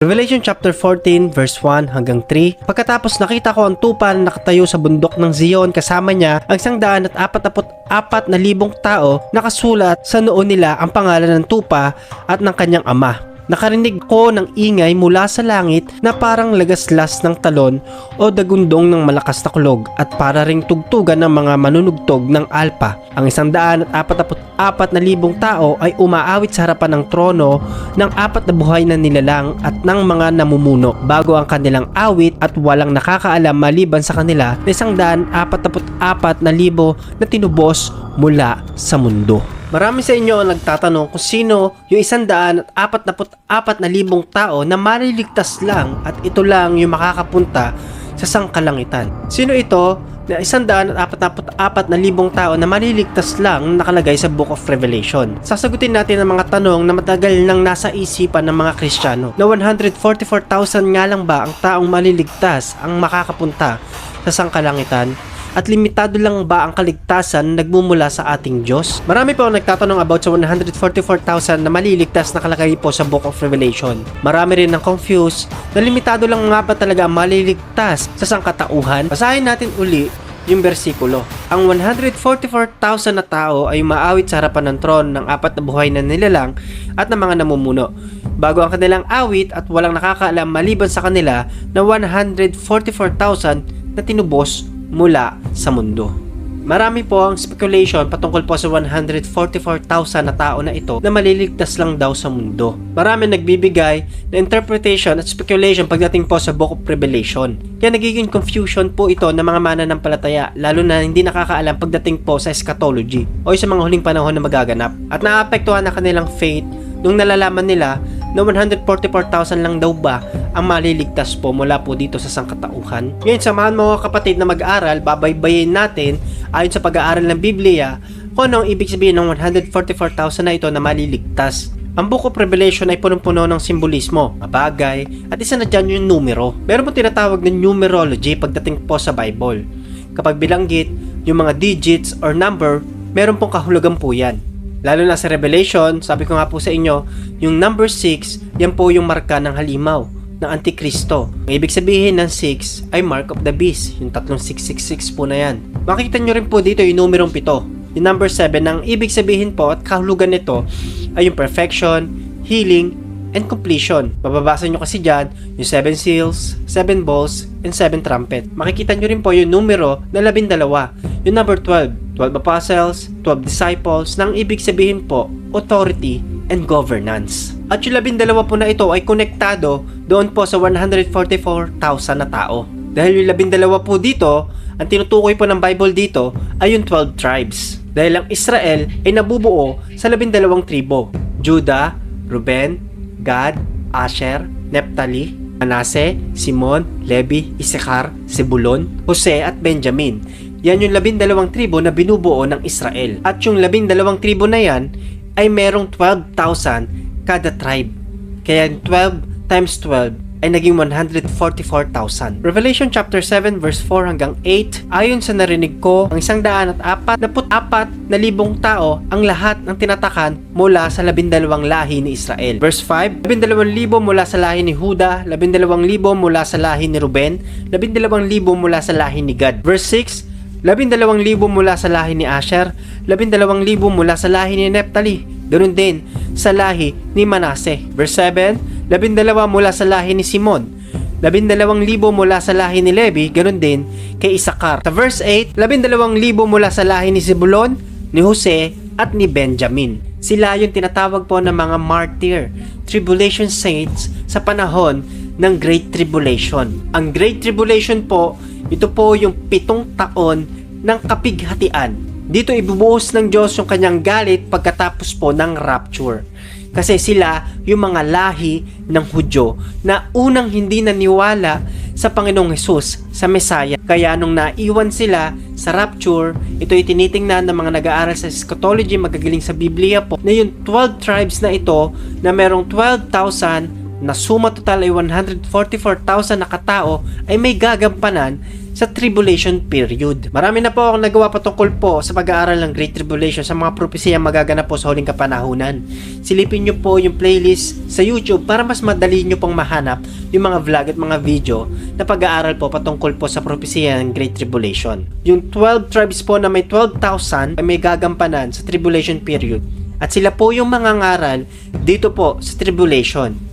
Revelation chapter 14 verse 1 hanggang 3 Pagkatapos nakita ko ang tupa na nakatayo sa bundok ng Zion kasama niya ang isang daan at apat na libong tao nakasulat sa noo nila ang pangalan ng tupa at ng kanyang ama. Nakarinig ko ng ingay mula sa langit na parang lagaslas ng talon o dagundong ng malakas na kulog at para ring tugtugan ng mga manunugtog ng alpa. Ang isang daan at apat apat na libong tao ay umaawit sa harapan ng trono ng apat na buhay na nilalang at ng mga namumuno bago ang kanilang awit at walang nakakaalam maliban sa kanila na isang daan apat apat na libo na tinubos mula sa mundo. Marami sa inyo ang nagtatanong kung sino yung isang daan at apat na apat na libong tao na maliligtas lang at ito lang yung makakapunta sa sangkalangitan. Sino ito na isang daan at apat na apat na libong tao na maliligtas lang na nakalagay sa Book of Revelation. Sasagutin natin ang mga tanong na matagal nang nasa isipan ng mga Kristiyano na 144,000 nga lang ba ang taong maliligtas ang makakapunta sa sangkalangitan at limitado lang ba ang kaligtasan nagmumula sa ating Diyos? Marami po ang nagtatanong about sa 144,000 na maliligtas na kalagay po sa Book of Revelation. Marami rin ang confused na limitado lang nga ba talaga ang maliligtas sa sangkatauhan? Basahin natin uli yung bersikulo. Ang 144,000 na tao ay maawit sa harapan ng tron ng apat na buhay na nilalang at ng mga namumuno. Bago ang kanilang awit at walang nakakaalam maliban sa kanila na 144,000 na tinubos mula sa mundo. Marami po ang speculation patungkol po sa 144,000 na tao na ito na maliligtas lang daw sa mundo. Marami nagbibigay na interpretation at speculation pagdating po sa Book of Revelation. Kaya nagiging confusion po ito ng mga mananampalataya lalo na hindi nakakaalam pagdating po sa eschatology o sa mga huling panahon na magaganap. At naapektuhan na kanilang faith nung nalalaman nila na 144,000 lang daw ba ang maliligtas po mula po dito sa sangkatauhan. Ngayon, samahan mga kapatid na mag-aaral, babaybayin natin ayon sa pag-aaral ng Biblia kung ano ang ibig sabihin ng 144,000 na ito na maliligtas. Ang Book of Revelation ay punong-puno ng simbolismo, mabagay, at isa na dyan yung numero. Meron po tinatawag na numerology pagdating po sa Bible. Kapag bilanggit, yung mga digits or number, meron pong kahulugan po yan. Lalo na sa Revelation, sabi ko nga po sa inyo, yung number 6, yan po yung marka ng halimaw ng Antikristo. Ang ibig sabihin ng 6 ay mark of the beast, yung tatlong 666 po na yan. Makikita nyo rin po dito yung numerong 7. Yung number 7, ang ibig sabihin po at kahulugan nito ay yung perfection, healing, and completion. Mababasa nyo kasi dyan yung 7 seals, 7 bowls, and 7 trumpet. Makikita nyo rin po yung numero na 12. Yung number 12, 12 apostles, 12 disciples, nang ibig sabihin po, authority and governance. At yung 12 po na ito ay konektado doon po sa 144,000 na tao. Dahil yung 12 po dito, ang tinutukoy po ng Bible dito ay yung 12 tribes. Dahil ang Israel ay nabubuo sa 12 tribo. Judah, Reuben, Gad, Asher, Neptali, Manase, Simon, Levi, Isakar, Zebulon, Jose at Benjamin. Yan yung labindalawang tribo na binubuo ng Israel. At yung labindalawang tribo na yan ay merong 12,000 kada tribe. Kaya 12 times 12 ay naging 144,000. Revelation chapter 7 verse 4 hanggang 8 Ayon sa narinig ko, ang isang daan at apat na apat na libong tao ang lahat ng tinatakan mula sa labindalawang lahi ni Israel. Verse 5, labindalawang libo mula sa lahi ni Huda, labindalawang libo mula sa lahi ni Ruben, labindalawang libo mula sa lahi ni Gad. Verse 6, labindalawang libo mula sa lahi ni Asher, labindalawang libo mula sa lahi ni Neptali, ganoon din sa lahi ni Manase. Verse 7, labindalawa mula sa lahi ni Simon, labindalawang libo mula sa lahi ni Levi, ganun din kay Isakar. Sa verse 8, labindalawang libo mula sa lahi ni Zebulon, ni Jose, at ni Benjamin. Sila yung tinatawag po ng mga martyr, tribulation saints sa panahon ng Great Tribulation. Ang Great Tribulation po, ito po yung pitong taon ng kapighatian. Dito ibubuhos ng Diyos yung kanyang galit pagkatapos po ng rapture. Kasi sila yung mga lahi ng Hudyo na unang hindi naniwala sa Panginoong Hesus, sa Messiah. Kaya nung naiwan sila sa rapture, ito ay tinitingnan ng mga nag-aaral sa eschatology, magagaling sa Biblia po, na yung 12 tribes na ito na merong 12,000 na suma total ay 144,000 na katao ay may gagampanan sa tribulation period. Marami na po akong nagawa patungkol po sa pag-aaral ng Great Tribulation sa mga propesya magaganap po sa huling kapanahunan. Silipin nyo po yung playlist sa YouTube para mas madali nyo pong mahanap yung mga vlog at mga video na pag-aaral po patungkol po sa propesya ng Great Tribulation. Yung 12 tribes po na may 12,000 ay may gagampanan sa tribulation period. At sila po yung mga ngaral dito po sa tribulation.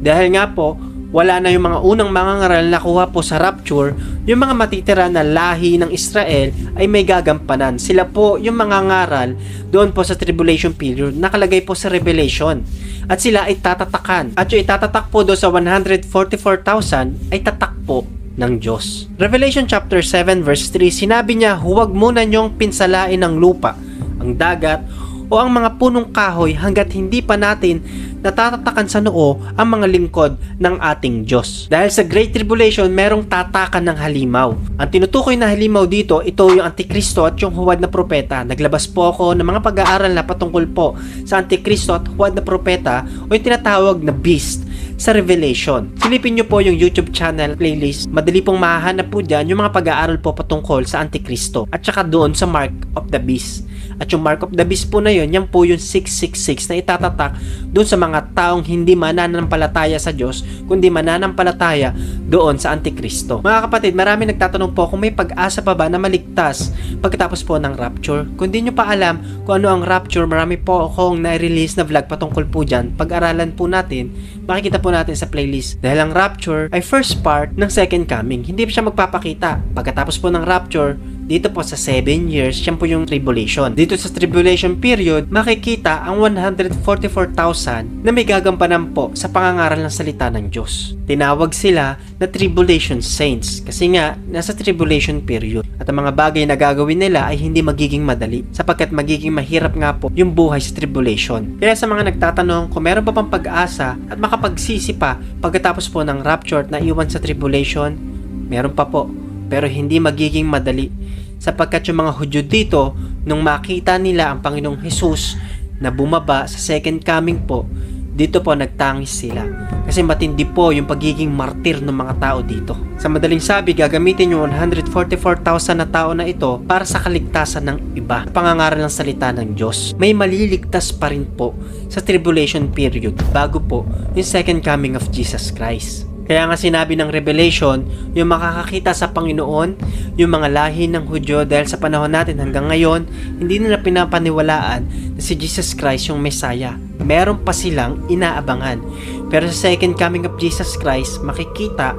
Dahil nga po, wala na yung mga unang mga ngaral na kuha po sa rapture, yung mga matitira na lahi ng Israel ay may gagampanan. Sila po yung mga ngaral doon po sa tribulation period, nakalagay po sa Revelation. At sila ay tatatakan. At yung itatatak po doon sa 144,000 ay tatak po ng Diyos. Revelation chapter 7 verse 3, sinabi niya, huwag muna niyong pinsalain ang lupa, ang dagat, o ang mga punong kahoy hanggat hindi pa natin natatatakan sa noo ang mga lingkod ng ating Diyos. Dahil sa Great Tribulation, merong tatakan ng halimaw. Ang tinutukoy na halimaw dito, ito yung Antikristo at yung huwad na propeta. Naglabas po ako ng mga pag-aaral na patungkol po sa Antikristo at huwad na propeta o yung tinatawag na beast sa Revelation. Silipin nyo po yung YouTube channel playlist. Madali pong mahahanap po dyan yung mga pag-aaral po patungkol sa Antikristo at saka doon sa Mark of the Beast. At yung Mark of the Beast po na yun, yan po yung 666 na itatatak doon sa mga taong hindi mananampalataya sa Diyos, kundi mananampalataya doon sa Antikristo. Mga kapatid, marami nagtatanong po kung may pag-asa pa ba na maligtas pagkatapos po ng rapture. Kung di nyo pa alam kung ano ang rapture, marami po akong na-release na vlog patungkol po dyan. Pag-aralan po natin, makikita po natin sa playlist. Dahil ang rapture ay first part ng second coming. Hindi pa siya magpapakita. Pagkatapos po ng rapture, dito po sa 7 years, yan po yung tribulation. Dito sa tribulation period, makikita ang 144,000 na may gagampanan po sa pangangaral ng salita ng Diyos. Tinawag sila na tribulation saints kasi nga nasa tribulation period. At ang mga bagay na gagawin nila ay hindi magiging madali sapagkat magiging mahirap nga po yung buhay sa tribulation. Kaya sa mga nagtatanong kung meron pa pang pag-asa at makapagsisi pa pagkatapos po ng rapture at naiwan sa tribulation, meron pa po pero hindi magiging madali sapagkat yung mga Hudyo dito nung makita nila ang Panginoong Hesus na bumaba sa second coming po dito po nagtangis sila kasi matindi po yung pagiging martir ng mga tao dito. Sa madaling sabi, gagamitin yung 144,000 na tao na ito para sa kaligtasan ng iba. Pangangaral ng salita ng Diyos. May maliligtas pa rin po sa tribulation period bago po yung second coming of Jesus Christ. Kaya nga sinabi ng Revelation, yung makakakita sa Panginoon, yung mga lahi ng Hudyo dahil sa panahon natin hanggang ngayon, hindi nila pinapaniwalaan na si Jesus Christ yung Messiah. Meron pa silang inaabangan. Pero sa second coming of Jesus Christ, makikita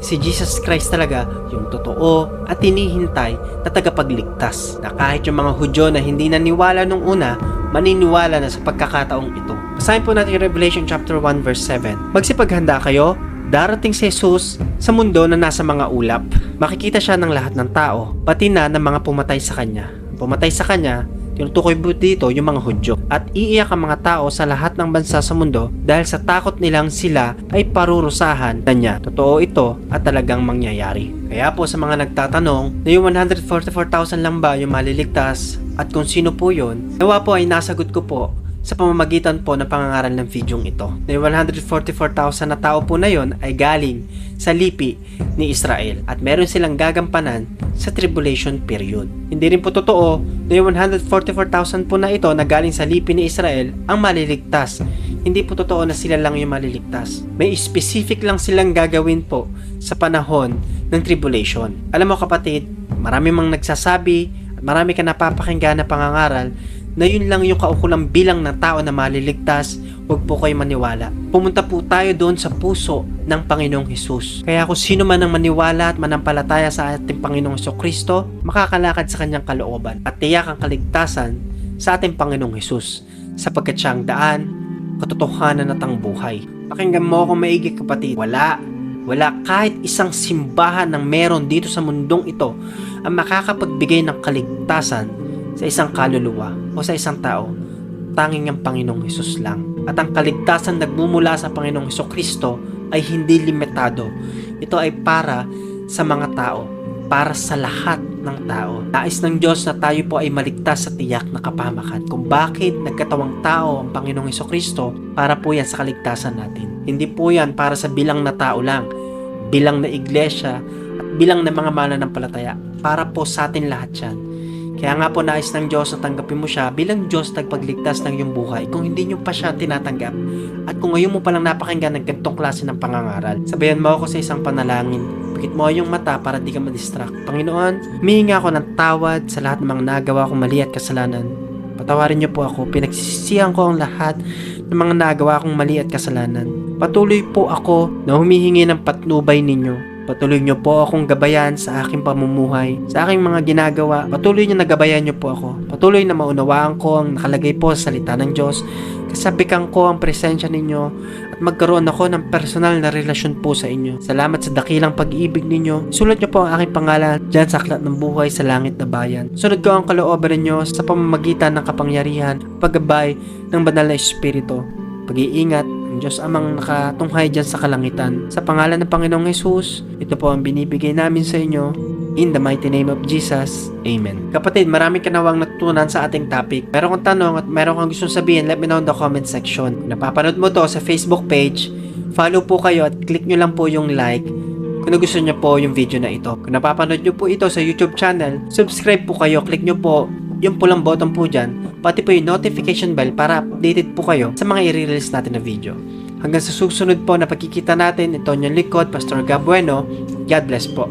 si Jesus Christ talaga yung totoo at tinihintay na tagapagligtas na kahit yung mga Hudyo na hindi naniwala nung una, maniniwala na sa pagkakataong ito. Basahin po natin Revelation chapter 1 verse 7. Magsipaghanda kayo, darating si Jesus sa mundo na nasa mga ulap. Makikita siya ng lahat ng tao, pati na ng mga pumatay sa kanya. Pumatay sa kanya, tinutukoy dito yung mga Hudyo. At iiyak ang mga tao sa lahat ng bansa sa mundo dahil sa takot nilang sila ay parurusahan na niya. Totoo ito at talagang mangyayari. Kaya po sa mga nagtatanong na yung 144,000 lang ba yung maliligtas at kung sino po yun, nawa po ay nasagot ko po sa pamamagitan po ng pangangaral ng videong ito. Na yung 144,000 na tao po na yon ay galing sa lipi ni Israel at meron silang gagampanan sa tribulation period. Hindi rin po totoo na yung 144,000 po na ito na galing sa lipi ni Israel ang maliligtas. Hindi po totoo na sila lang yung maliligtas. May specific lang silang gagawin po sa panahon ng tribulation. Alam mo kapatid, marami mang nagsasabi marami ka napapakinggan na pangangaral na yun lang yung kaukulang bilang ng tao na maliligtas, huwag po kayo maniwala. Pumunta po tayo doon sa puso ng Panginoong Hesus. Kaya kung sino man ang maniwala at manampalataya sa ating Panginoong Heso Kristo, makakalakad sa kanyang kalooban at tiyak ang kaligtasan sa ating Panginoong Hesus sapagkat siya ang daan, katotohanan at ang buhay. Pakinggan mo ako maigi kapatid. Wala, wala kahit isang simbahan ng meron dito sa mundong ito ang makakapagbigay ng kaligtasan sa isang kaluluwa o sa isang tao, tanging ang Panginoong Hesus lang. At ang kaligtasan nagmumula sa Panginoong Heso Kristo ay hindi limitado. Ito ay para sa mga tao, para sa lahat ng tao. Nais ng Diyos na tayo po ay maligtas sa tiyak na kapamakan. Kung bakit nagkatawang tao ang Panginoong Heso Kristo para po yan sa kaligtasan natin. Hindi po yan para sa bilang na tao lang, bilang na iglesia, at bilang na mga mananampalataya. Para po sa atin lahat yan. Kaya nga po nais ng Diyos na tanggapin mo siya bilang Diyos nagpagligtas ng iyong buhay kung hindi nyo pa siya tinatanggap. At kung ngayon mo palang napakinggan ng ganitong klase ng pangangaral, sabayan mo ako sa isang panalangin. Pikit mo yung mata para di ka madistract. Panginoon, humihinga ako ng tawad sa lahat ng mga nagawa kong mali at kasalanan. Patawarin niyo po ako, pinagsisisihan ko ang lahat ng mga nagawa kong mali at kasalanan. Patuloy po ako na humihingi ng patnubay ninyo Patuloy niyo po akong gabayan sa aking pamumuhay, sa aking mga ginagawa. Patuloy niyo na gabayan niyo po ako. Patuloy na maunawaan ko ang nakalagay po sa salita ng Diyos. Kasabikan ko ang presensya ninyo at magkaroon ako ng personal na relasyon po sa inyo. Salamat sa dakilang pag-ibig ninyo. Sulat niyo po ang aking pangalan dyan sa aklat ng buhay sa langit na bayan. Sunod ko ang kalooban ninyo sa pamamagitan ng kapangyarihan, paggabay ng banal na Espiritu. Pag-iingat, ang Diyos amang nakatunghay dyan sa kalangitan. Sa pangalan ng Panginoong Yesus, ito po ang binibigay namin sa inyo. In the mighty name of Jesus, Amen. Kapatid, marami ka nawang natutunan sa ating topic. Meron kang tanong at meron kang gustong sabihin, let me know in the comment section. Kung napapanood mo to sa Facebook page, follow po kayo at click nyo lang po yung like kung gusto nyo po yung video na ito. Kung napapanood nyo po ito sa YouTube channel, subscribe po kayo, click nyo po yung pulang button po dyan, pati po yung notification bell para updated po kayo sa mga i-release natin na video. Hanggang sa susunod po na pagkikita natin, ito yung likod, Pastor Gab Bueno. God bless po.